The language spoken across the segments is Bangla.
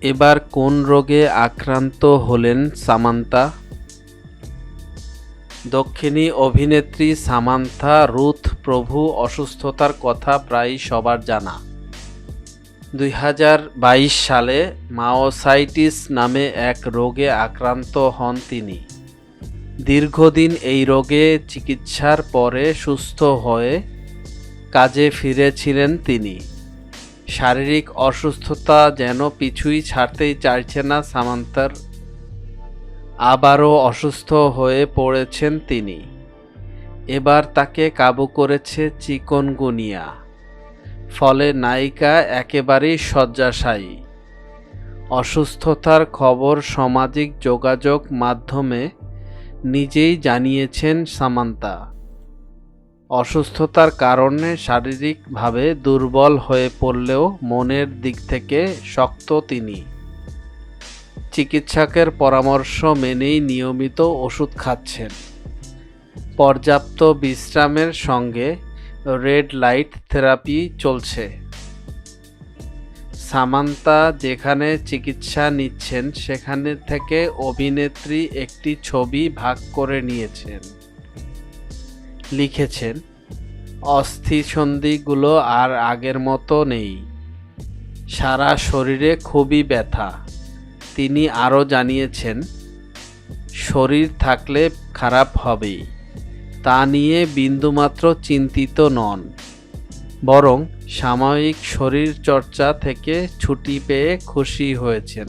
এবার কোন রোগে আক্রান্ত হলেন সামান্তা? দক্ষিণী অভিনেত্রী সামান্থা রুথ প্রভু অসুস্থতার কথা প্রায় সবার জানা। দুই হাজার বাইশ সালে মাওসাইটিস নামে এক রোগে আক্রান্ত হন তিনি। দীর্ঘদিন এই রোগে চিকিৎসার পরে সুস্থ হয়ে কাজে ফিরেছিলেন তিনি। শারীরিক অসুস্থতা যেন পিছুই ছাড়তেই চাইছে না সামান্তার। আবারও অসুস্থ হয়ে পড়েছেন তিনি। এবার তাকে কাবু করেছে চিকনগুনিয়া। ফলে নায়িকা একেবারেই শয্যাশায়ী। অসুস্থতার খবর সামাজিক যোগাযোগ মাধ্যমে নিজেই জানিয়েছেন সামান্তা। অসুস্থতার কারণে শারীরিকভাবে দুর্বল হয়ে পড়লেও মনের দিক থেকে শক্ত তিনি। চিকিৎসকের পরামর্শ মেনেই নিয়মিত ওষুধ খাচ্ছেন। পর্যাপ্ত বিশ্রামের সঙ্গে রেড লাইট থেরাপি চলছে। সামান্তা যেখানে চিকিৎসা নিচ্ছেন, সেখানে থেকে অভিনেত্রী একটি ছবি ভাগ করে নিয়েছেন। লিখেছেন অস্থিসন্ধিগুলো আর আগের মতো নেই। সারা শরীরে খুবই ব্যথা। তিনি আরও জানিয়েছেন, শরীর থাকলে খারাপ হবেই। তা নিয়ে বিন্দুমাত্র চিন্তিত নন। বরং সাময়িক শরীর চর্চা থেকে ছুটি পেয়ে খুশি হয়েছেন।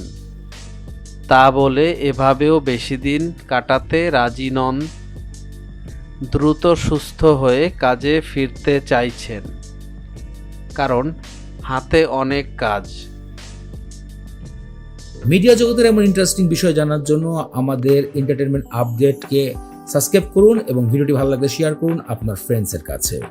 তা বলে এভাবেও বেশি দিন কাটাতে রাজি নন দ্রুত সুস্থ হয়ে কাজে ফিরতে চাইছেন। কারণ হাতে অনেক কাজ। মিডিয়া জগতের এমন ইন্টারেস্টিং বিষয় জানার জন্য আমাদের এন্টারটেনমেন্ট আপডেটকে সাবস্ক্রাইব করুন এবং ভিডিওটি ভালো লাগলে শেয়ার করুন আপনার ফ্রেন্ডসের কাছে।